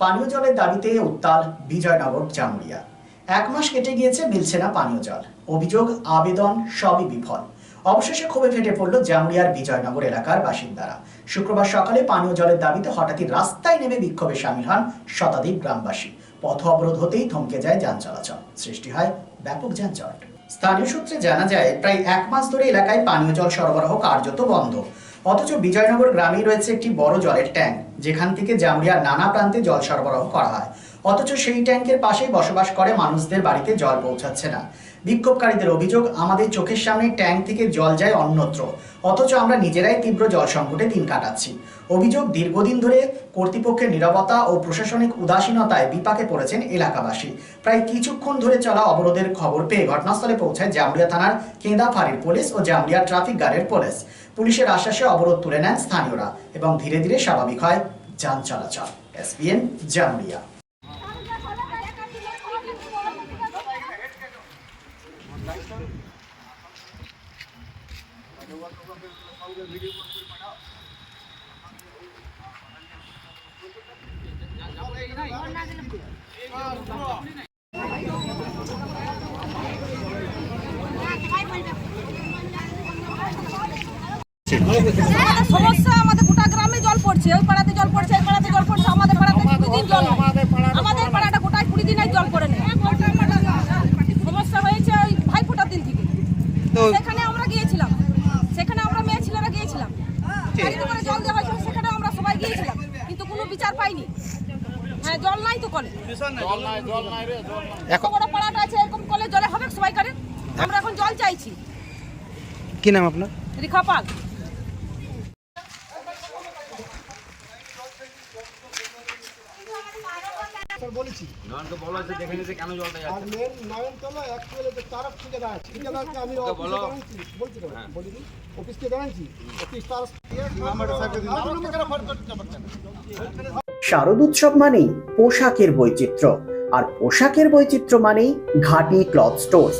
পানীয় জলের দাবিতে উত্তাল বিজয়নগর জামুরিয়া এক মাস কেটে গিয়েছে মিলছে না পানীয় জল। অভিযোগ, আবেদন সবই বিফল। অবশেষে ক্ষোভে ফেটে পড়ল জামুরিয়ার বিজয়নগর এলাকার বাসিন্দারা। শুক্রবার সকালে পানীয় জলের দাবিতে হঠাৎই রাস্তায় নেমে বিক্ষোভে সামিল হন শতাধিক গ্রামবাসী। পথ অবরোধ হতেই থমকে যায় যান চলাচল। সৃষ্টি হয় ব্যাপক যানজট। স্থানীয় সূত্রে জানা যায়, প্রায় এক মাস ধরে এলাকায় পানীয় জল সরবরাহ কার্যত বন্ধ। অথচ বিজয়নগর গ্রামে রয়েছে একটি বড় জলের ট্যাঙ্ক, যেখান থেকে জামুরিয়ার নানা প্রান্তে জল সরবরাহ করা হয়। অথচ সেই ট্যাঙ্কের পাশেই বসবাস করে মানুষদের বাড়িতে জল পৌঁছাচ্ছে না। বিক্ষোভকারীদের অভিযোগ, আমাদের চোখের সামনে ট্যাঙ্ক থেকে জল যায় অন্যত্র, অথচ আমরা নিজেরাই তীব্র জল সংকটে দিন কাটাচ্ছি। অভিযোগ, দীর্ঘদিন ধরে কর্তৃপক্ষের নীরবতা ও প্রশাসনিক উদাসীনতায় বিপাকে পড়েছেন এলাকাবাসী। প্রায় কিছুক্ষণ ধরে চলা অবরোধের খবর পেয়ে ঘটনাস্থলে পৌঁছায় জামুরিয়া থানার কেঁদা পুলিশ ও জামুরিয়া ট্রাফিক গার্ডের পুলিশ। পুলিশের আশ্বাসে অবরোধ তুলে নেন স্থানীয়রা এবং ধীরে ধীরে স্বাভাবিক হয় যান চলাচল। এসপিএন জামুরিয়া আমাদের সমস্যা আমাদের গোটা গ্রামে জল পড়ছে ওই পাড়াতে জল পড়ছে এই পাড়াতে জল পড়ছে আমাদের পাড়াতে কুড়ি দিন জল আমাদের পাড়াটা গোটায় কুড়ি দিন জল পড়ে নেই সমস্যা হয়েছে ওই ভাই ফোটার দিন থেকে। সেখানে আমরা গিয়েছিলাম। সেখানে আমরা মেয়ে ছেলেরা গিয়েছিলাম। করে জল দেওয়া হয়েছিল সেখানে আমরা সবাই গিয়েছিলাম। কিন্তু কোনো বিচার পাইনি। হ্যাঁ জল নাই তো কলে। এত বড় পাড়াটা আছে এরকম কলে জলে হবে সবাই করে। আমরা এখন জল চাইছি। কি নাম আপনার? রেখা পাল। বলেছি। নয়নকে বলো যে দেখে নিতে কেন জলটা আর যাচ্ছে। মেন নয়নতলা এক কোয়েলে যে তারা ঠিকাদার আছে ঠিকাদারকে আমি ওকে বলো। জানাচ্ছি বলছি তো বলিনি। অফিসকে জানাচ্ছি অফিস তার নাম্বারটা সাথে দিন। নাম্বারটা কেন ফোন করতে পারছেন শারদ উৎসব মানেই পোশাকের বৈচিত্র্য। আর পোশাকের বৈচিত্র্য মানেই ঘাটি ক্লথ স্টোর্স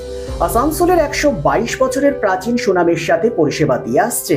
আসানসোলের একশো বাইশ বছরের প্রাচীন সুনামের সাথে পরিষেবা দিয়ে আসছে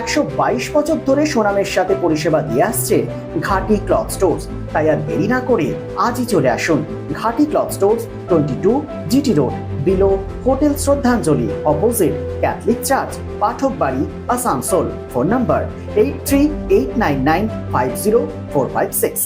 একশো বাইশ বছর ধরে সুনামের সাথে পরিষেবা দিয়ে আসছে ঘাটি ক্লথ স্টোর্স। তাই আর দেরি না করে আজই চলে আসুন Ghati cloth stores twenty two GT road below hotel Shraddhanjali opposite Catholic church Pathak Bari Asansol phone number eight three eight nine nine five zero four five six.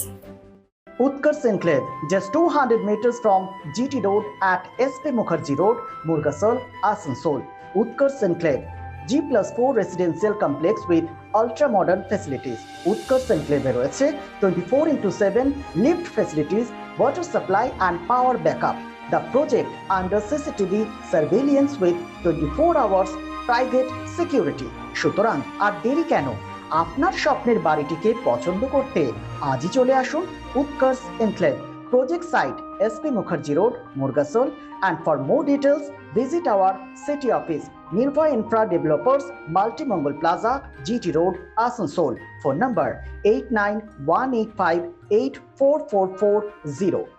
Utkarsh Enclave, just 200 meters from GT Road at SP Mukherjee Road, Murgasol, Asansol. Utkarsh Enclave, G plus four residential complex with ultra modern facilities Utkarsh এনক্লেভে রয়েছে twenty four into seven lift facilities water supply and power back up the project under CCTV surveillance with twenty four hours private security সুতরাং আর দেরি কেন? আপনার স্বপ্নের বাড়িটিকে পছন্দ করতে আজই চলে আসুন Utkarsh enclave project site SP Mukherjee Road, Murgason. And for more details, visit our city office, Nirva Infra Developers, Multimongol Plaza, GT Road, Asansol. Phone number 89185844440.